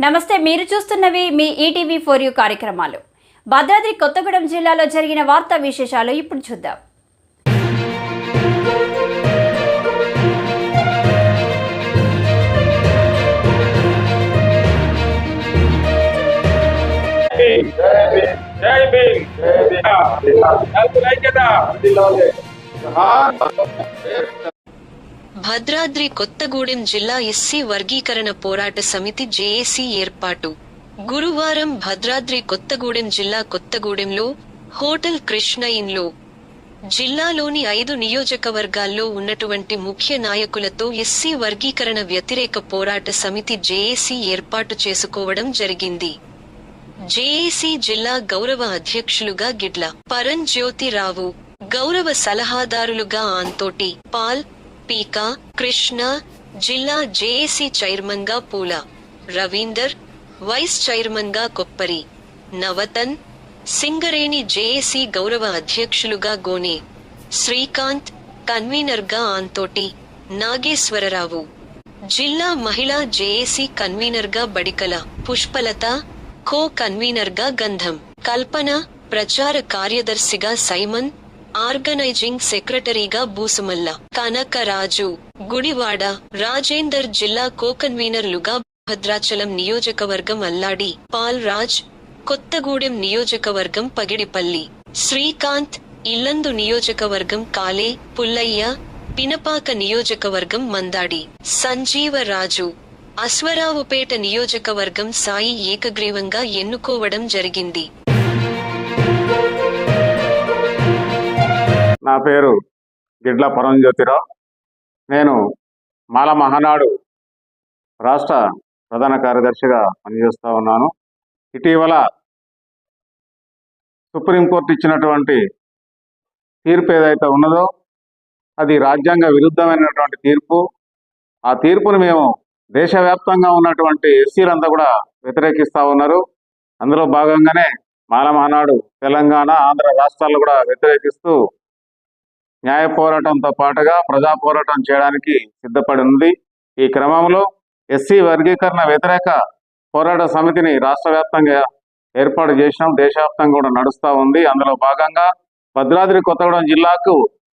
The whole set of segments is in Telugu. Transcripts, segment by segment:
నమస్తే మీరు చూస్తున్నవి మీ ఈటీవీ ఫోర్ యూ కార్యక్రమాలు. భద్రాద్రి కొత్తగూడెం జిల్లాలో జరిగిన వార్తా విశేషాలు ఇప్పుడు చూద్దాం. భీమ్ జై భీమ్. భద్రాద్రి కొత్తగూడెం జిల్లా ఎస్సీ వర్గీకరణ పోరాట సమితి జేఏసీ ఏర్పాటు. గురువారం భద్రాద్రి కొత్తగూడెం జిల్లా కొత్తగూడెంలో హోటల్ కృష్ణ ఇన్లో. జిల్లాలోని ఐదు నియోజకవర్గాల్లో ఉన్నటువంటి ముఖ్య నాయకులతో ఎస్సీ వర్గీకరణ వ్యతిరేక పోరాట సమితి జేఏసీ ఏర్పాటు చేసుకోవడం జరిగింది. జేఏసీ జిల్లా గౌరవ అధ్యక్షులుగా గిడ్ల పరన్ జ్యోతిరావు గౌరవ సలహాదారులుగా ఆంతోటి పాల్ పీకా కృష్ణ జిల్లా జేఏసీ చైర్మన్గా పూల రవీందర్ వైస్ చైర్మన్గా కొప్పరి నవతన్ సింగరేణి జేఏసీ గౌరవ అధ్యక్షులుగా గోనే శ్రీకాంత్ కన్వీనర్గా ఆంతోటి నాగేశ్వరరావు. జిల్లా మహిళా జేఏసీ కన్వీనర్గా బడికల పుష్పలత కో కన్వీనర్గా గంధం కల్పన ప్రచార కార్యదర్శిగా సైమన్ ఆర్గనైజింగ్ సెక్రటరీగా బూసుమల్ల కనకరాజు గుడివాడ రాజేందర్ జిల్లా కోకన్వీనర్లుగా భద్రాచలం నియోజకవర్గం అల్లాడి పాల్ రాజ్ కొత్తగూడెం నియోజకవర్గం పగిడిపల్లి శ్రీకాంత్ ఇల్లందు నియోజకవర్గం కాలే పుల్లయ్య పినపాక నియోజకవర్గం మందాడి సంజీవరాజు అశ్వరావుపేట నియోజకవర్గం సాయి ఏకగ్రీవంగా ఎన్నుకోవడం జరిగింది. నా పేరు గిడ్ల పరంజ్యోతిరావు నేను మాల మహానాడు రాష్ట్ర ప్రధాన కార్యదర్శిగా పనిచేస్తూ ఉన్నాను. ఇటీవల సుప్రీంకోర్టు ఇచ్చినటువంటి తీర్పు ఏదైతే ఉన్నదో అది రాజ్యాంగ విరుద్ధమైనటువంటి తీర్పు. ఆ తీర్పును మేము దేశవ్యాప్తంగా ఉన్నటువంటి ఎస్సీలంతా కూడా వ్యతిరేకిస్తూ ఉన్నారు. అందులో భాగంగానే మాల మహానాడు తెలంగాణ ఆంధ్ర రాష్ట్రాల్లో కూడా వ్యతిరేకిస్తూ న్యాయ పోరాటంతో పాటుగా ప్రజా పోరాటం చేయడానికి సిద్ధపడి ఉంది. ఈ క్రమంలో ఎస్సీ వర్గీకరణ వ్యతిరేక పోరాట సమితిని రాష్ట్ర వ్యాప్తంగా ఏర్పాటు చేసినాం. దేశవ్యాప్తంగా కూడా నడుస్తూ ఉంది. అందులో భాగంగా భద్రాద్రి కొత్తగూడెం జిల్లాకు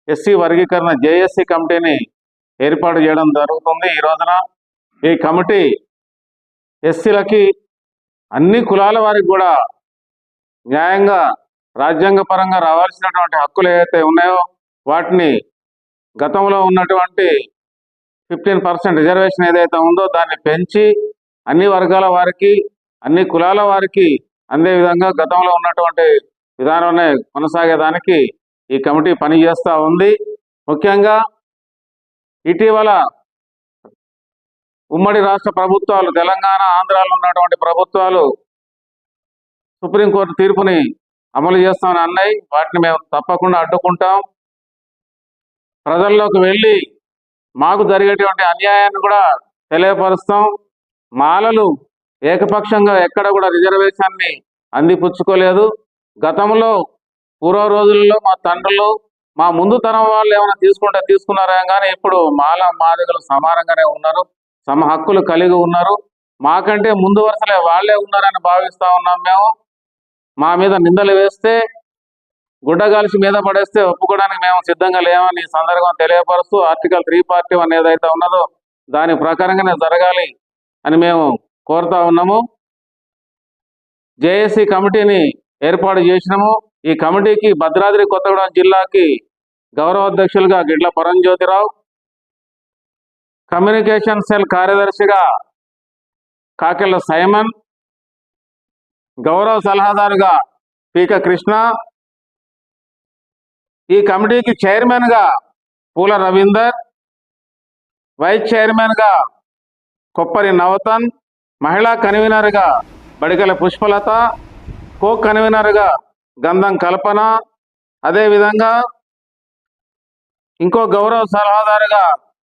ఎస్సీ వర్గీకరణ జేఎస్సీ కమిటీని ఏర్పాటు చేయడం జరుగుతుంది. ఈ రోజున ఈ కమిటీ ఎస్సీలకి అన్ని కులాల వారికి కూడా న్యాయంగా రాజ్యాంగపరంగా రావాల్సినటువంటి హక్కులు ఏవైతే ఉన్నాయో వాటిని గతంలో ఉన్నటువంటి ఫిఫ్టీన్ పర్సెంట్ రిజర్వేషన్ ఏదైతే ఉందో దాన్ని పెంచి అన్ని వర్గాల వారికి అన్ని కులాల వారికి అందే విధంగా గతంలో ఉన్నటువంటి విధానంలో కొనసాగేదానికి ఈ కమిటీ పనిచేస్తూ ఉంది. ముఖ్యంగా ఇటీవల ఉమ్మడి రాష్ట్ర ప్రభుత్వాలు తెలంగాణ ఆంధ్రాలో ఉన్నటువంటి ప్రభుత్వాలు సుప్రీంకోర్టు తీర్పుని అమలు చేస్తామని అన్నాయి. వాటిని మేము తప్పకుండా అడ్డుకుంటాం. ప్రజల్లోకి వెళ్ళి మాకు జరిగేటువంటి అన్యాయాన్ని కూడా తెలియపరుస్తాం. మాలలు ఏకపక్షంగా ఎక్కడ కూడా రిజర్వేషన్ని అందిపుచ్చుకోలేదు. గతంలో పూర్వ రోజుల్లో మా తండ్రులు మా ముందు తరం వాళ్ళు ఏమైనా తీసుకుంటే తీసుకున్నారా కానీ ఇప్పుడు మాల మాదిగలు సమానంగానే ఉన్నారు. సమ హక్కులు కలిగి ఉన్నారు. మాకంటే ముందు వరుసలే వాళ్ళే ఉన్నారని భావిస్తా ఉన్నాం మేము. మా మీద నిందలు వేస్తే గుడ్డగాల్చి మీద పడేస్తే ఒప్పుకోవడానికి మేము సిద్ధంగా లేమని ఈ సందర్భం తెలియపరుస్తూ ఆర్టికల్ త్రీ పార్టీ వన్ ఏదైతే ఉన్నదో దాని ప్రకారంగానే జరగాలి అని మేము కోరుతా ఉన్నాము. జేఏసీ కమిటీని ఏర్పాటు చేసినాము. ఈ కమిటీకి భద్రాద్రి కొత్తగూడెం జిల్లాకి గౌరవ అధ్యక్షులుగా గిడ్ల పరంజ్యోతిరావు కమ్యూనికేషన్ సెల్ కార్యదర్శిగా కాకెళ్ళ సైమన్ గౌరవ సలహాదారుగా పీక కృష్ణ ఈ కమిటీకి చైర్మన్గా పూల రవీందర్ వైస్ చైర్మన్గా కొప్పరి నవతన్ మహిళా కన్వీనర్గా బడికల పుష్పలత కో కన్వీనర్గా గంధం కల్పన అదేవిధంగా ఇంకో గౌరవ సలహాదారుగా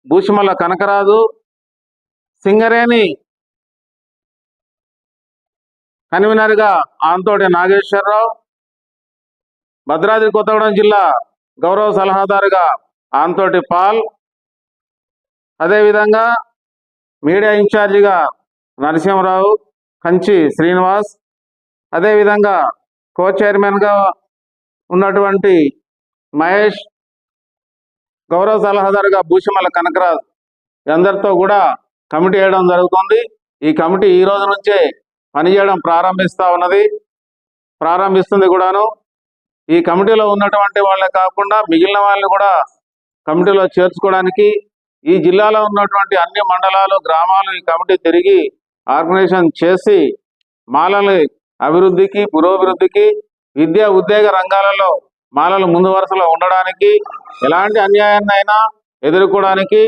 భూషిమల్ల కనకరాజు సింగరేణి కన్వీనర్గా ఆంతోటి నాగేశ్వరరావు భద్రాద్రి కొత్తగూడెం జిల్లా గౌరవ సలహాదారుగా ఆంతోటి పాల్. అదేవిధంగా మీడియా ఇన్ఛార్జిగా నరసింహరావు కంచి శ్రీనివాస్. అదేవిధంగా కో చైర్మన్గా ఉన్నటువంటి మహేష్. గౌరవ సలహాదారుగా భూషమల కనకరాజ్. అందరితో కూడా కమిటీ వేయడం జరుగుతుంది. ఈ కమిటీ ఈ రోజు నుంచే పనిచేయడం ప్రారంభిస్తా ఉన్నది. ప్రారంభిస్తుంది కూడాను. ఈ కమిటీలో ఉన్నటువంటి వాళ్ళే కాకుండా మిగిలిన వాళ్ళని కూడా కమిటీలో చేర్చుకోవడానికి ఈ జిల్లాలో ఉన్నటువంటి అన్ని మండలాలు గ్రామాలు ఈ కమిటీ తిరిగి ఆర్గనైజేషన్ చేసి మాలల అభివృద్ధికి పురోభివృద్ధికి విద్యా ఉద్యోగ రంగాలలో మాలలు ముందు వరుసలో ఉండడానికి ఎలాంటి అన్యాయాన్ని అయినా ఎదుర్కోవడానికి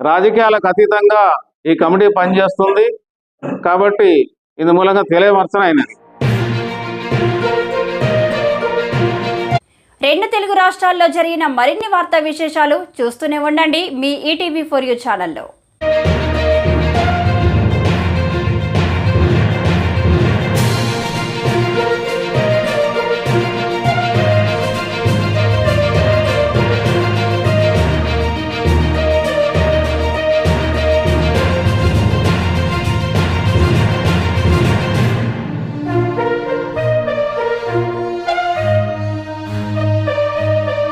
రాజకీయాలకు అతీతంగా ఈ కమిటీ పనిచేస్తుంది. కాబట్టి ఇందు మూలంగా తెలియపరచన రెండు తెలుగు రాష్ట్రాల్లో జరిగిన మరిన్ని వార్తా విశేషాలు చూస్తూనే ఉండండి మీ ఈటీవీ ఫోర్ యూ ఛానల్లో.